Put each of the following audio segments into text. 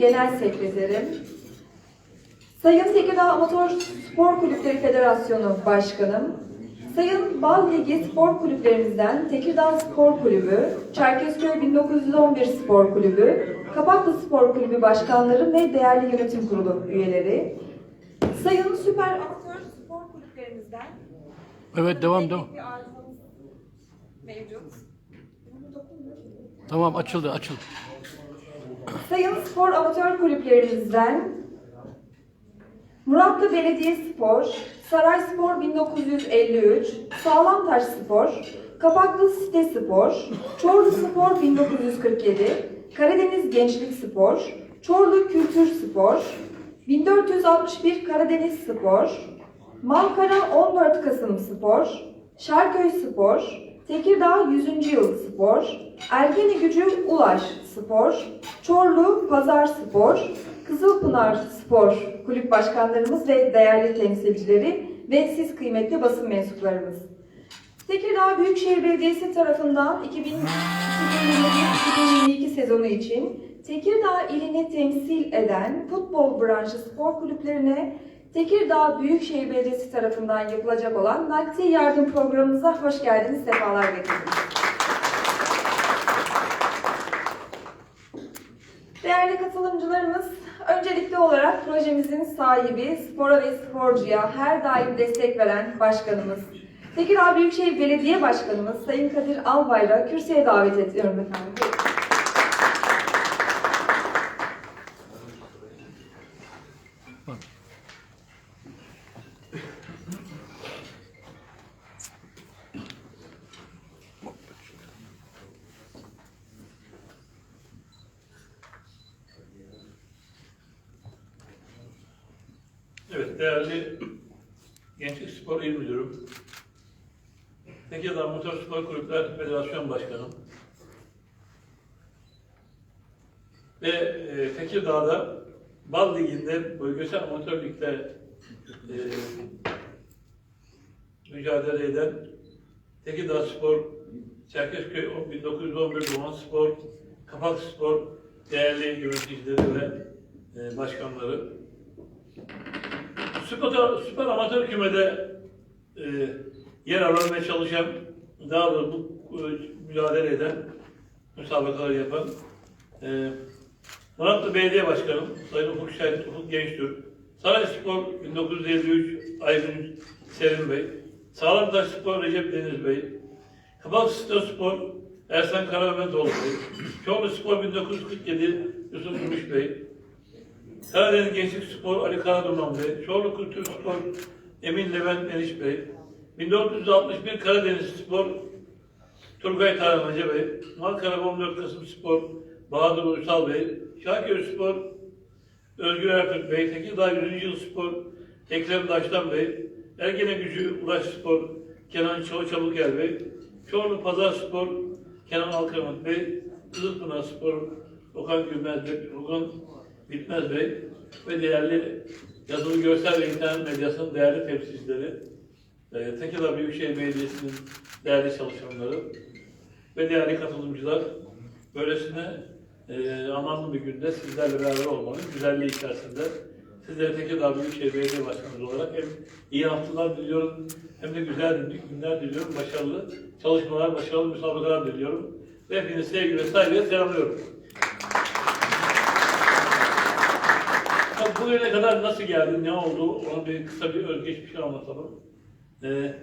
Genel Sekreterim, Sayın Tekirdağ Amatör Spor Kulüpleri Federasyonu Başkanım, Sayın Bal Ligi Spor Kulüplerimizden Tekirdağ Spor Kulübü, Çerkezköy 1911 Spor Kulübü, Kapaklı Spor Kulübü Başkanları ve değerli yönetim kurulu üyeleri, Sayın Süper Amatör Spor Kulüplerimizden Evet devam devam. bir mevcut. Tamam açıldı açıldı. Sayın spor amatör kulüplerimizden Muratlı Belediye Spor, Saray Spor 1953, Sağlamtaş Spor, Kapaklı Site Spor, Çorlu Spor 1947, Karadeniz Gençlik Spor, Çorlu Kültür Spor, 1461 Karadeniz Spor, Malkara 14 Kasım Spor, Şarköy Spor, Tekirdağ 100. Yıl Spor, Ergeni Gücü Ulaş Spor, Çorlu Pazar Spor, Kızılpınar Spor kulüp başkanlarımız ve değerli temsilcileri ve siz kıymetli basın mensuplarımız. Tekirdağ Büyükşehir Belediyesi tarafından 2021-2022 sezonu için Tekirdağ ilini temsil eden futbol branşı spor kulüplerine Tekirdağ Büyükşehir Belediyesi tarafından yapılacak olan nakdi yardım programımıza hoş geldiniz, sefalar getirdiniz. Değerli katılımcılarımız, öncelikli olarak projemizin sahibi, spora ve sporcuya her daim destek veren başkanımız, Tekirdağ Büyükşehir Belediye Başkanımız Sayın Kadir Albayrak'ı kürsüye davet ediyorum efendim. Buyurun. Evet, değerli Gençlik Spor İl Müdürüm, Tekirdağ Motor Spor Kulüpler Federasyon Başkanım ve e, Tekirdağ'da Bal Ligi'nde, bölgesel amatör ligde e, mücadele eden Tekirdağ Spor, Çerkezköy 1911 Doğan Spor, Kapak Spor değerli yöneticileri ve e, başkanları, Süper, süper amatör kümede e, yer ve çalışan, daha doğrusu bu mücadele eden, müsabakalar yapan e, Muratlı Belediye Başkanım, Sayın Ufuk Şahit, Ufuk Gençtürk, Saray Spor 1953 Aygün Selim Bey, Sağlamtaş Spor Recep Deniz Bey, Kapak Sito Spor Ersan Karametoğlu Bey, Çorlu Spor 1947 Yusuf Gümüş Bey, Karadeniz Gençlik Spor Ali Karaduman Bey, Çorlu Kültür Spor Emin Levent Meliş Bey, 1461 Karadeniz Spor Turgay Tarhanaca Bey, Malkara 14 Kasım Spor Bahadır Uysal Bey, Şarköy Spor Özgür Ertürk Bey, Tekirdağ 100. Yıl Spor Ekrem Daştan Bey, Ergene Gücü Ulaş Spor Kenan Çavu Çabukel Bey, Çorlu Pazar Spor Kenan Alkanat Bey, Kızılpınar Spor Okan Gülmez Bey, Rugan Bitmez Bey ve değerli yazılı görsel ve internet medyasının değerli temsilcileri, e, Tekirdağ Büyükşehir Belediyesi'nin değerli çalışanları ve değerli katılımcılar, böylesine e, anlamlı bir günde sizlerle beraber olmanın güzelliği içerisinde sizlere Tekirdağ Büyükşehir Belediye Başkanımız olarak hem iyi haftalar diliyorum hem de güzel günler diliyorum. Başarılı çalışmalar, başarılı müsabakalar diliyorum. Ve hepinizi sevgi ve saygıyla selamlıyorum. Bugüne kadar nasıl geldi, ne oldu, ona bir kısa bir özgeçmişi anlatalım. Ee,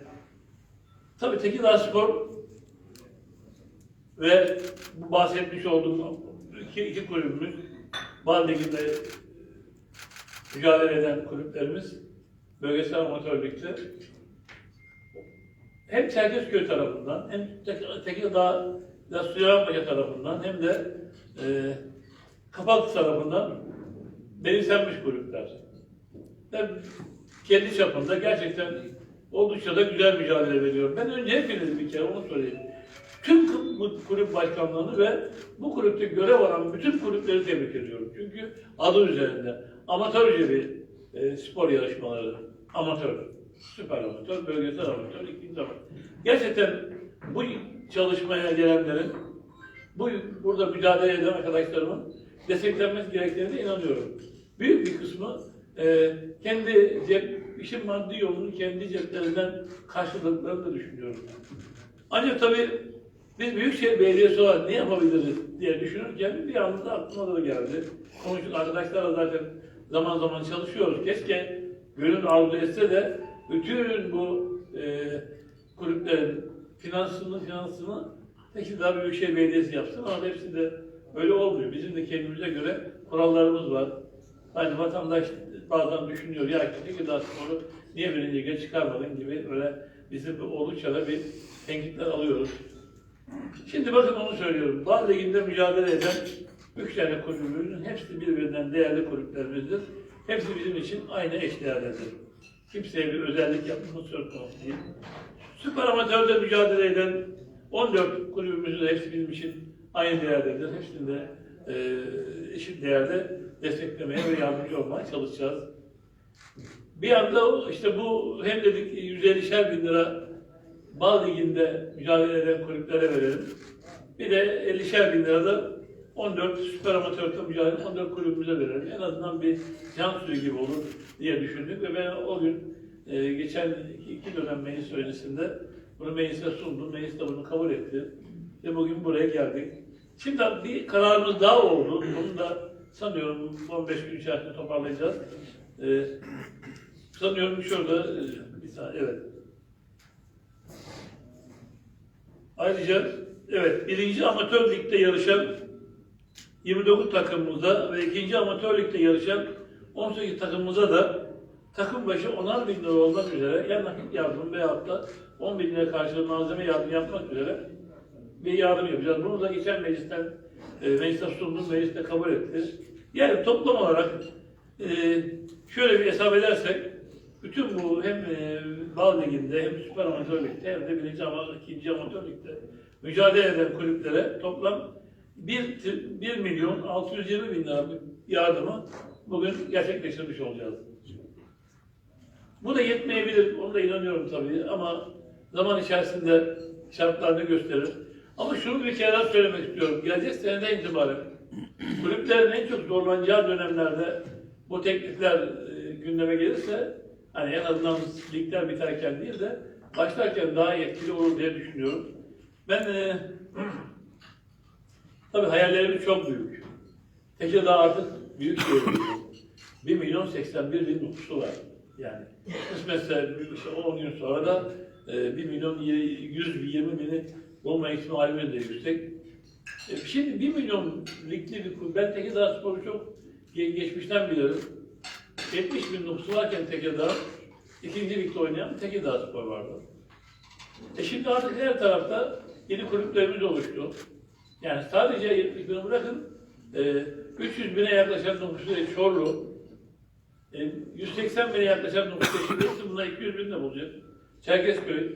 tabii Tekirdağ Spor ve bu bahsetmiş olduğum iki, iki kulübümüz, Bal Ligi'nde mücadele eden kulüplerimiz, bölgesel amatör ligde hem Çerkezköy tarafından, hem Tek- Tekirdağ ve Süleymanpaşa tarafından, hem de e, Kapalı tarafından benimsenmiş kulüpler. Ben kendi çapında gerçekten oldukça da güzel mücadele veriyorum. Ben önce hepiniz bir kere onu söyleyeyim. Tüm kulüp başkanlarını ve bu kulüpte görev alan bütün kulüpleri tebrik ediyorum. Çünkü adı üzerinde amatörce bir e, spor yarışmaları. Amatör, süper amatör, bölgesel amatör, ikinci amatör. Gerçekten bu çalışmaya gelenlerin, bu burada mücadele eden arkadaşlarımın desteklenmesi gerektiğine inanıyorum. Büyük bir kısmı e, kendi cep, işin maddi yolunu kendi ceplerinden karşıladıklarını da düşünüyorum. Ancak tabii biz Büyükşehir Belediyesi olarak ne yapabiliriz diye düşünürken bir anda aklıma da geldi. Konuştuk arkadaşlarla zaten zaman zaman çalışıyoruz. Keşke gönül arzu etse de bütün bu e, kulüplerin finansını finansını Tekirdağ Büyükşehir Belediyesi yapsın ama hepsi de öyle olmuyor. Bizim de kendimize göre kurallarımız var. Hani vatandaş bazen düşünüyor ya Tekirdağ Spor'u niye birinci lige çıkarmadın gibi öyle bizim oldukça da bir tenkitler alıyoruz. Şimdi bakın onu söylüyorum. Bal Ligi'nde mücadele eden üç tane kulübümüzün hepsi birbirinden değerli kulüplerimizdir. Hepsi bizim için aynı eşdeğerlidir. Kimseye bir özellik yapmamız söz konusu değil. Süper amatörde mücadele eden 14 kulübümüzün hepsi bizim için aynı değerdedir. Hepsini de e, eşit değerde desteklemeye ve yardımcı olmaya çalışacağız. Bir anda işte bu hem dedik 150'şer bin lira Bal Ligi'nde mücadele eden kulüplere verelim. Bir de 50'şer bin lira da 14 süper amatörde mücadele eden 14 kulübümüze verelim. En azından bir can suyu gibi olur diye düşündük ve ben o gün e, geçen iki dönem meclis öncesinde bunu meclise sundum. Meclis de bunu kabul etti. Ve bugün buraya geldik. Şimdi bir kararımız daha oldu. Bunu da sanıyorum 15 gün içerisinde toparlayacağız. E, sanıyorum şurada e, bir saniye evet. Ayrıca evet birinci amatör ligde yarışan 29 takımımıza ve ikinci amatör ligde yarışan 18 takımımıza da takım başı 10'ar bin lira olmak üzere ya yardım veyahut da 10 bin lira karşılığı malzeme yardım yapmak üzere bir yardım yapacağız. Bunu da geçen meclisten e, mecliste sundum, meclis de kabul etti. Yani toplam olarak e, şöyle bir hesap edersek bütün bu hem e, Bal Ligi'nde hem Süper Amatör Lig'de hem de birinci ama ikinci amatör ligde mücadele eden kulüplere toplam 1, 1 milyon 620 bin lira yardımı bugün gerçekleştirmiş olacağız. Bu da yetmeyebilir, onu da inanıyorum tabii ama zaman içerisinde şartlarını gösterir. Ama şunu bir kere söylemek istiyorum. Gelecek seneden itibaren kulüplerin en çok zorlanacağı dönemlerde bu teklifler e, gündeme gelirse hani en azından ligler biterken değil de başlarken daha etkili olur diye düşünüyorum. Ben e, tabii hayallerimiz çok büyük. Tekirdağ artık büyük şehir. 1 milyon 81 bin nüfusu var. Yani kısmetse işte 10 gün sonra da e, 1 milyon 120 bini bulma ihtimalimiz de yüksek. E, şimdi 1 milyon ligli bir kulüp, ben Tekirdağ Spor'u çok ge- geçmişten bilirim. 70 bin nüfusu varken Tekirdağ, ikinci ligde oynayan Tekirdağ Spor vardı. E şimdi artık her tarafta yeni kulüplerimiz oluştu. Yani sadece 70 bini bırakın, e, 300 bine yaklaşan nüfusu Çorlu, e, 180 bine yaklaşan nüfusu şimdi bunlar 200 bin de bulacak. Çerkezköy,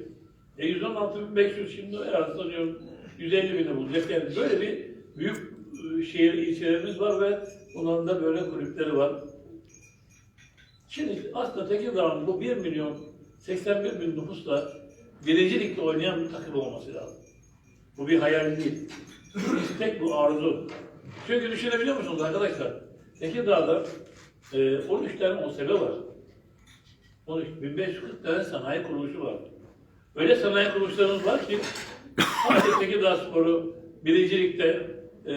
e, 116.500 şimdi herhalde sanıyorum 150 bini bulacak. Yani böyle bir büyük e, şehir ilçelerimiz var ve bunların da böyle kulüpleri var. Şimdi aslında Tekirdağ'ın bu 1 milyon 81 bin nüfusla birinci ligde oynayan bir takım olması lazım. Bu bir hayal değil. Bu bu arzu. Çünkü düşünebiliyor musunuz arkadaşlar? Tekirdağ'da e, 13 tane OSB var. 13, 1540 tane sanayi kuruluşu var. Öyle sanayi kuruluşlarımız var ki sadece Tekirdağ Sporu birinci ligde e,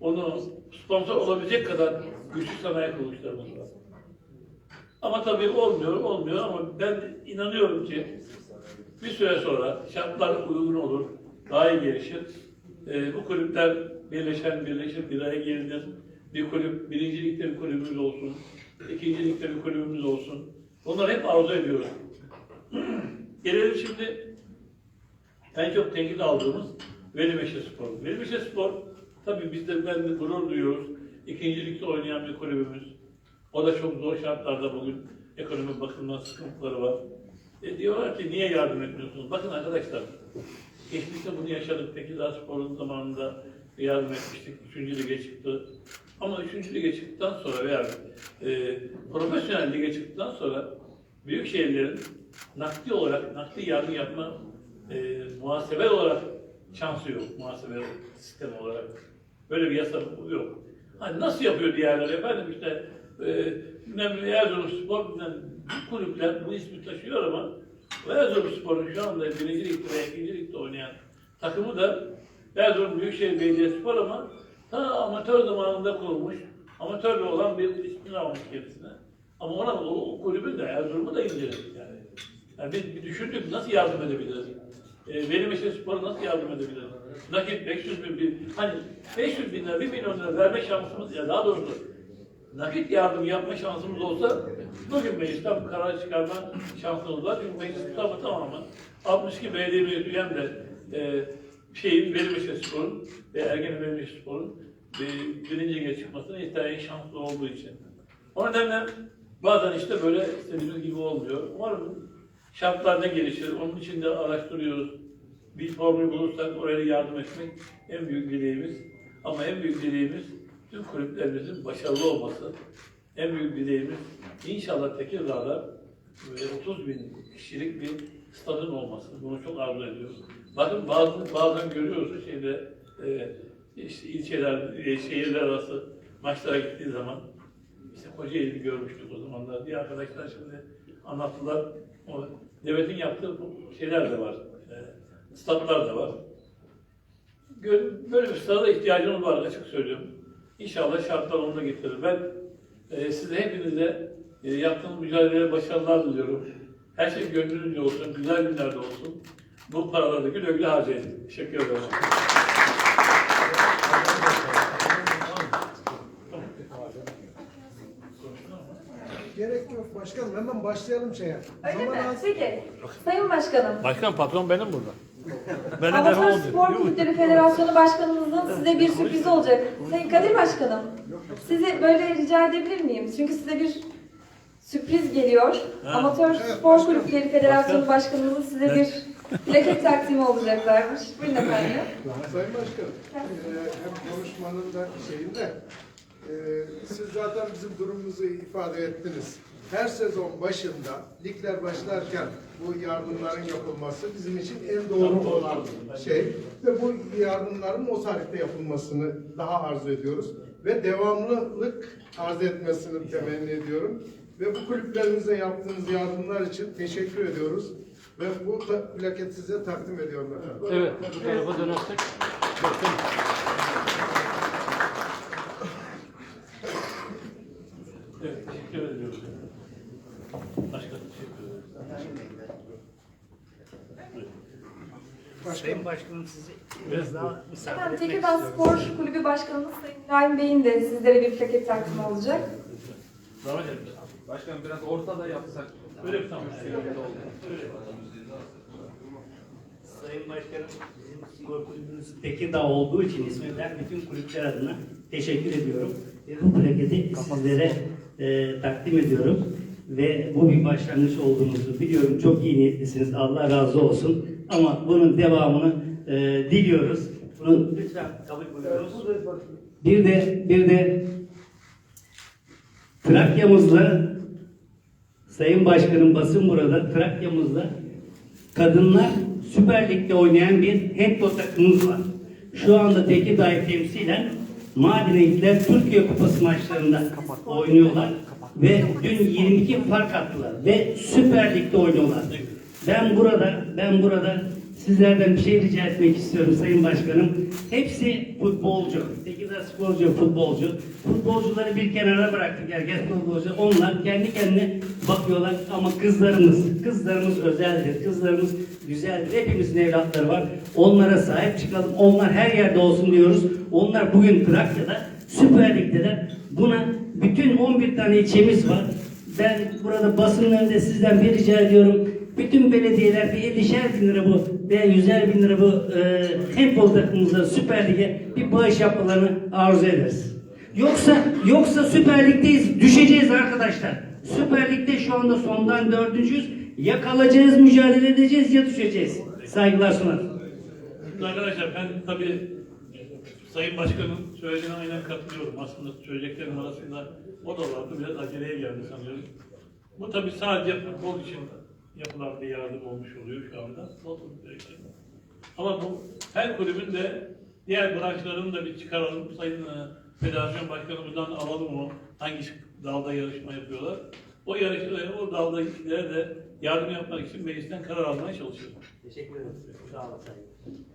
onu sponsor olabilecek kadar güçlü sanayi kuruluşlarımız var. Ama tabii olmuyor, olmuyor ama ben inanıyorum ki bir süre sonra şartlar uygun olur, daha iyi gelişir. Ee, bu kulüpler birleşen birleşir, bir araya gelinir. Bir kulüp, birinci ligde bir kulübümüz olsun, ikinci ligde bir kulübümüz olsun. Bunları hep arzu ediyoruz. Gelelim şimdi en çok tenkit aldığımız Velimeşe Spor. Velimeşe Spor, tabii biz de ben de gurur duyuyoruz. İkinci ligde oynayan bir kulübümüz. O da çok zor şartlarda bugün ekonomi bakımından sıkıntıları var. E diyorlar ki niye yardım etmiyorsunuz? Bakın arkadaşlar, geçmişte bunu yaşadık. Tekirdağ Spor'un zamanında yardım etmiştik. Üçüncü lige çıktı. Ama üçüncü lige çıktıktan sonra veya e, profesyonel lige çıktıktan sonra büyük şehirlerin nakdi olarak, nakdi yardım yapma e, muhasebe olarak şansı yok. Muhasebe sistemi olarak. Böyle bir yasa yok. Hani nasıl yapıyor diğerleri efendim işte e, bilmem Erzurum Spor bilmem kulüpler bu ismi taşıyor ama Erzurum Spor'un şu anda birinci ligde veya ikinci ligde oynayan takımı da Erzurum Büyükşehir Belediyespor ama ta amatör zamanında kurulmuş, amatörle olan bir ismini almış kendisine. Ama ona o, o kulübün de Erzurum'u da inceledik yani. biz bir düşündük nasıl yardım edebiliriz? E, benim için spora nasıl yardım edebiliriz? Nakit 500 bin, bin, hani 500 bin lira, 1 milyon lira verme şansımız ya daha doğrusu nakit yardım yapma şansımız olsa bugün meclisten bir karar çıkarma şansımız var. Çünkü meclis tutamı tamamen 62 belediye üyem de e, şeyin Benim Spor'un ve Ergene Benim Spor'un bir, birinci lige çıkmasına isteyen şanslı olduğu için. O nedenle bazen işte böyle istediğimiz gibi olmuyor. Umarım şartlar ne gelişir, onun için de araştırıyoruz. Bir formül bulursak oraya yardım etmek en büyük dileğimiz. Ama en büyük dileğimiz tüm kulüplerimizin başarılı olması. En büyük dileğimiz inşallah Tekirdağ'da böyle 30 bin kişilik bir stadın olması. Bunu çok arzu ediyoruz. Bakın bazı, bazen görüyoruz şeyde e, işte ilçeler, e, şehirler arası maçlara gittiği zaman işte Kocaeli'yi görmüştük o zamanlar. Diğer arkadaşlar şimdi anlattılar. Devletin yaptığı şeyler de var. E, statlar da var. Böyle bir stada ihtiyacımız var açık söylüyorum. İnşallah şartlar onu da getirir. Ben e, size hepinize e, yaptığınız mücadeleye başarılar diliyorum. Her şey gönlünüzce olsun, güzel günlerde olsun. Bu paraları da güle güle harcayın. Teşekkür ederim. Gerek yok başkanım hemen başlayalım şeye. Öyle Zaman mi? az. Peki. Sayın Başkanım, Başkan patron benim burada. Ben de Amatör Spor Kulüpleri Federasyonu Başkanımızın size bir sürprizi olacak. Sayın Kadir Başkanım, sizi böyle rica edebilir miyim? Çünkü size bir sürpriz geliyor. Amatör Spor Kulüpleri Federasyonu Başkanımızın size bir plaket takdimi olacaklarmış. Buyurun efendim. Sayın Başkanım, e, hem konuşmanın da şeyinde e, siz zaten bizim durumumuzu ifade ettiniz. Her sezon başında ligler başlarken bu yardımların yapılması bizim için en doğru olan şey ve bu yardımların o tarihte yapılmasını daha arzu ediyoruz. Ve devamlılık arz etmesini temenni ediyorum. Ve bu kulüplerimize yaptığınız yardımlar için teşekkür ediyoruz. Ve bu plaketi size takdim ediyorum efendim. Evet, bu tarafa dönersek. Evet, teşekkür ediyoruz. Başka teşekkür ederim. Sayın Başkanım sizi biraz daha misafir Efendim etmek Tekirdağ istiyorum. Spor Kulübü Başkanımız Sayın İbrahim Bey'in de sizlere bir plaket takdimi olacak. Davet edin. Başkanım biraz ortada yapsak. Öyle bir tamam. Sayın Başkanım bizim spor kulübümüz Tekirdağ olduğu için isminden bütün kulüpler adına teşekkür ediyorum. Ve bu plaketi sizlere e, takdim ediyorum. Ve bu bir başlangıç olduğunuzu biliyorum. Çok iyi niyetlisiniz. Allah razı olsun. Ama bunun devamını e, diliyoruz. Bunu lütfen kabul buyurunuz. Bir de bir de Trakya'mızla Sayın Başkanım basın burada Trakya'mızda kadınlar Süper Lig'de oynayan bir handball takımımız var. Şu anda Tekirdağ'ı temsilen Mardin'e gittiler Türkiye Kupası maçlarında oynuyorlar. Ve dün 22 fark attılar ve Süper Lig'de oynuyorlar. Ben burada, ben burada sizlerden bir şey rica etmek istiyorum Sayın Başkanım. Hepsi futbolcu. Tekirdağ sporcu, futbolcu. Futbolcuları bir kenara bıraktık herkes futbolcu. Onlar kendi kendine bakıyorlar ama kızlarımız, kızlarımız özeldir. Kızlarımız güzeldir. Hepimizin evlatları var. Onlara sahip çıkalım. Onlar her yerde olsun diyoruz. Onlar bugün Trakya'da Süper Lig'deler. Buna bütün 11 tane ilçemiz var. Ben burada basının önünde sizden bir rica ediyorum. Bütün belediyeler bir 50'şer bin lira bu veya 100'er bin lira bu e, handball takımımıza Süper Lig'e bir bağış yapmalarını arzu ederiz. Yoksa yoksa Süper Lig'deyiz, düşeceğiz arkadaşlar. Süper Lig'de şu anda sondan dördüncüyüz. Ya kalacağız, mücadele edeceğiz ya düşeceğiz. Saygılar. Şimdi arkadaşlar ben tabii Sayın Başkan'ın söylediğine aynen katılıyorum. Aslında söyleyeceklerim arasında o da vardı. Biraz aceleye geldi sanıyorum. Bu tabii sadece futbol için yapılan bir yardım olmuş oluyor şu anda. Ama bu her kulübün de diğer branşlarını da bir çıkaralım. Sayın e, federasyon başkanımızdan alalım o hangi dalda yarışma yapıyorlar. O yarışmaları, o daldakilere de yardım yapmak için meclisten karar almaya çalışıyoruz. Teşekkür ederim. Sağ olun Sayın.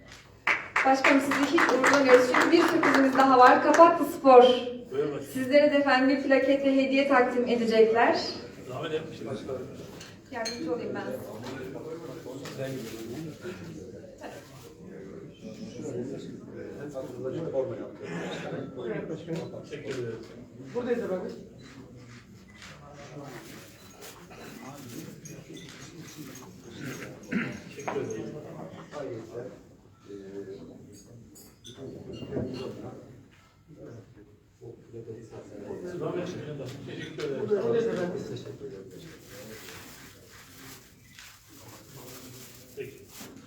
Başkanım sizi hiç uğurlamıyoruz çünkü bir sürprizimiz daha var. Kapaklı Spor. Başkanım. Sizlere de efendim bir plaket ve hediye takdim edecekler. Zahmet etmişsin. Yardımcı olayım ben. Teşekkür ederim. Teşekkür ederim. Zahmet etmişsin. Teşekkür ederim. Peki. Çok teşekkür ederim.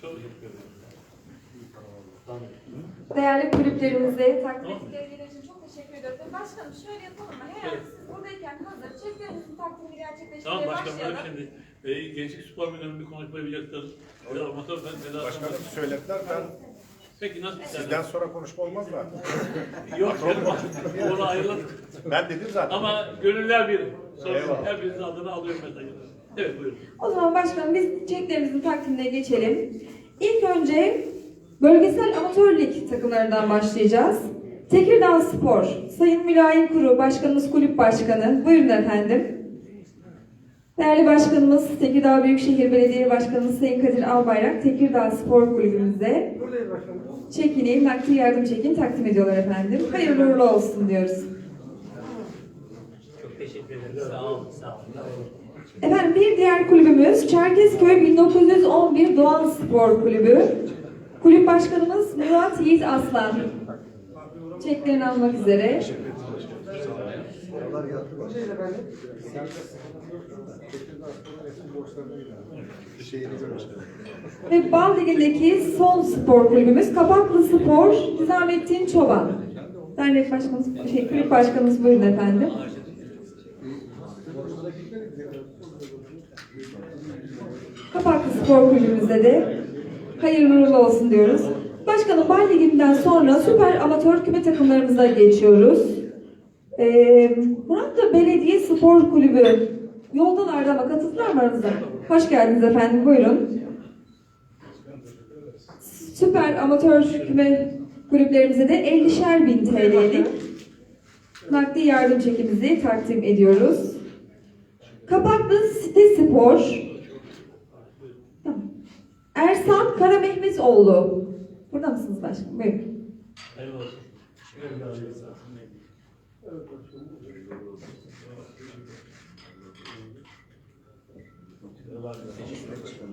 Değerli kulüplerimize takdim Tamam. ettikleri hediyeler için çok teşekkür ediyoruz. Başkanım şöyle yapalım mı? Eğer siz buradayken hazır çeklerinizin takdimini gerçekleştirmeye Tamam başkanım başlayalım. şimdi e, Gençlik Spor Müdürü'nün bir konuşma yapacaktır. Bir amatör ben federasyon Başkanım söylediler ben Peki nasıl sizden isterler? sonra konuşma olmaz mı? Yok canım. Onu ayrılalım. Ben dedim zaten. Ama gönüller bir. Sonra Eyvallah. hepinizin adını alıyorum mesajı. Evet buyurun. O zaman başkanım biz çeklerimizin takdimine geçelim. İlk önce bölgesel amatör lig takımlarından başlayacağız. Tekirdağ Spor, Sayın Mülayim Kuru, Başkanımız Kulüp Başkanı. Buyurun efendim. Değerli Başkanımız, Tekirdağ Büyükşehir Belediye Başkanımız Sayın Kadir Albayrak, Tekirdağ Spor Kulübümüze çekini, nakdi yardım çekini takdim ediyorlar efendim. Hayırlı uğurlu olsun diyoruz. Çok teşekkür ederim. Sağ olun. Sağ olun. Efendim bir diğer kulübümüz Çerkezköy 1911 Doğan Spor Kulübü. Kulüp başkanımız Murat Yiğit Aslan. Çeklerini almak üzere. Ve Bal Ligi'ndeki son spor kulübümüz Kapaklı Spor Nizamettin Çoban. Dernek başkanımız, şey, kulüp başkanımız buyurun efendim. Kapaklı Spor Kulübümüzde de hayırlı uğurlu olsun diyoruz. Başkanım Bal Ligi'nden sonra süper amatör küme takımlarımıza geçiyoruz. Ee, Muratlı Belediye Spor Kulübü yoldalardı ama katıldılar mı aranızda? Hoş geldiniz efendim buyurun. Süper amatör küme kulüplerimize de 50'şer bin TL'lik nakdi yardım çekimizi takdim ediyoruz. Kapaklı Site Spor. Ersan Karamehmetoğlu. Burada mısınız başkanım? Buyurun. Eyvallah.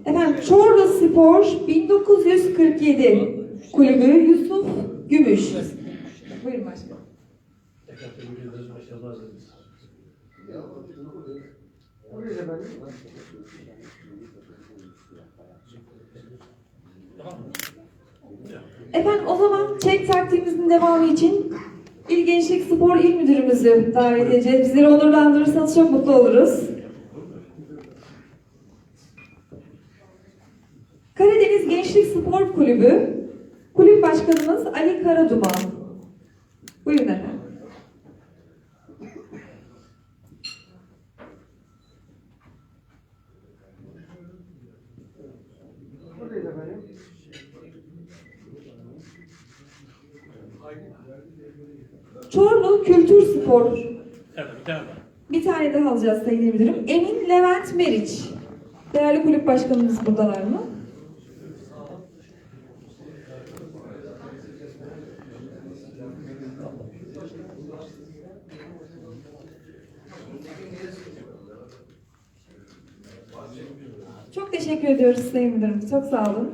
Efendim Çorlu Spor 1947 kulübü Yusuf Gümüş. Buyurun başkanım. Ederiz. Başarılar dileriz. Tamam mı? Efendim o zaman çek takdimimizin devamı için İl Gençlik Spor İl Müdürümüzü davet edeceğiz. Bizleri onurlandırırsanız çok mutlu oluruz. Karadeniz Gençlik Spor Kulübü Kulüp Başkanımız Ali Karaduman. Buyurun efendim. Çorlu Kültür Spor. Evet bir tane daha. Bir tane daha alacağız Sayın Müdürüm. Emin Levent Meriç. Değerli kulüp başkanımız buradalar mı? Çok teşekkür ediyoruz Sayın Müdürüm. Çok sağ olun.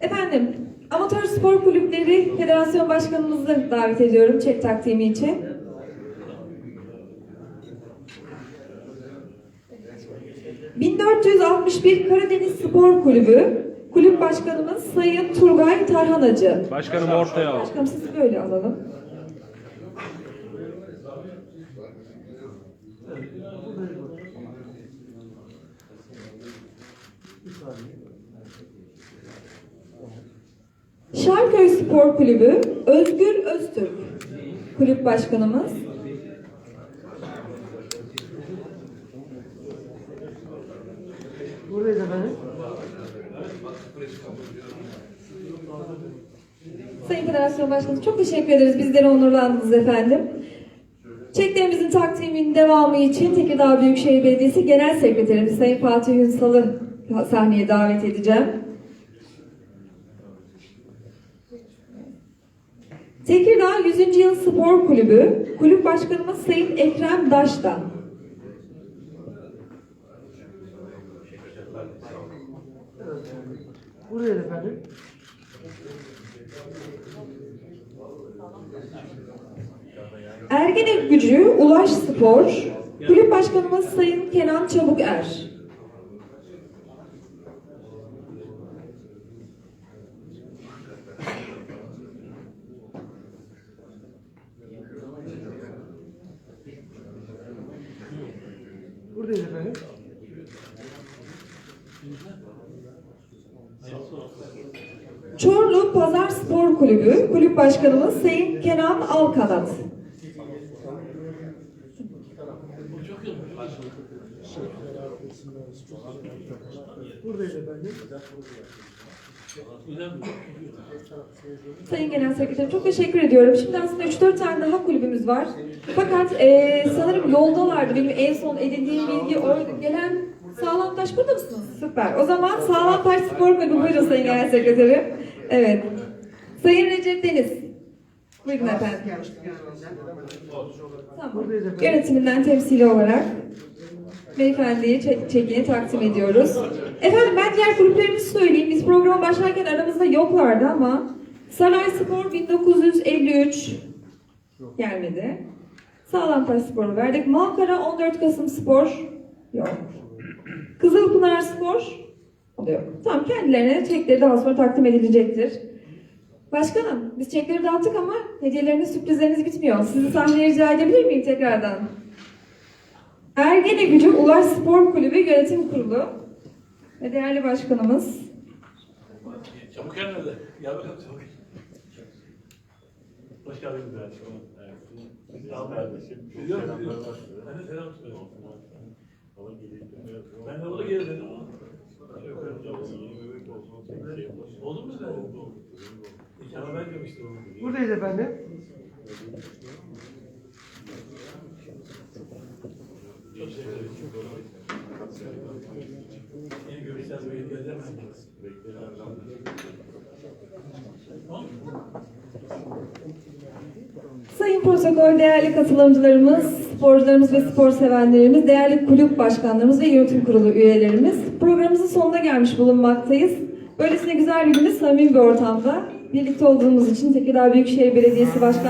Efendim, Amatör Spor Kulüpleri Federasyon Başkanımızı davet ediyorum çek takdimi için. ...1461 Karadeniz Spor Kulübü... ...kulüp başkanımız Sayın Turgay Tarhanacı. Başkanım ortaya al. Başkanım sizi böyle alalım. Şarköy Spor Kulübü Özgür Öztürk. kulüp başkanımız. Buradayız efendim. Sayın Federasyon Başkanım çok teşekkür ederiz. Bizleri onurlandınız efendim. Çeklerimizin takdiminin devamı için Tekirdağ Büyükşehir Belediyesi Genel Sekreterimiz Sayın Fatih Ünsal'ı sahneye davet edeceğim. Tekirdağ 100. Yıl Spor Kulübü Kulüp Başkanımız Sayın Ekrem Daş'tan. Buradayız efendim. Ergene Gücü Ulaş Spor Kulüp Başkanımız Sayın Kenan Çabuker. Buradayız efendim. Çorlu Pazar Spor Kulübü Kulüp Başkanımız Sayın Kenan Alkanat. Buradayız efendim. Sayın Genel Sekreterim çok teşekkür ediyorum. Şimdi aslında 3-4 tane daha kulübümüz var. Fakat eee, sanırım yoldalardı. Benim en son edindiğim bilgi orada gelen Sağlamtaş burada mısınız? Süper. O zaman Sağlamtaş Spor Kulübü buyurun Sayın Genel Sekreterim. Evet. Sayın Recep Deniz. Buyurun efendim. Tamam. Yönetiminden temsili olarak beyefendiye çek, çekini takdim ediyoruz. Efendim ben diğer kulüplerimizi söyleyeyim. Biz programa başlarken aramızda yoklardı ama Saray Spor 1953 gelmedi. Sağlamtaş Spor'u verdik. Malkara 14 Kasım Spor yok. Kızılpınar Spor o da yok. Tamam kendilerine çekleri daha sonra takdim edilecektir. Başkanım biz çekleri dağıttık ama hediyeleriniz sürprizleriniz bitmiyor. Sizi sahneye rica edebilir miyim tekrardan? Ergene Gücü Ulaş Spor Kulübü Yönetim Kurulu ve değerli başkanımız Çabuk gel nerede? Gel bakalım çabuk. Hoş geldin güzel. Sağ ol kardeşim. Biliyorum. Ben de selam söylüyorum. Ben de ona geri dedim ama. Oldu mu sen? İnşallah ben demiştim onu. Buradayız efendim. Çok sevindim. Sayın Protokol, değerli katılımcılarımız, sporcularımız ve spor sevenlerimiz, değerli kulüp başkanlarımız ve yönetim kurulu üyelerimiz, programımızın sonuna gelmiş bulunmaktayız. Böylesine güzel bir günde samimi bir ortamda birlikte olduğumuz için Tekirdağ Büyükşehir Belediyesi Başkanı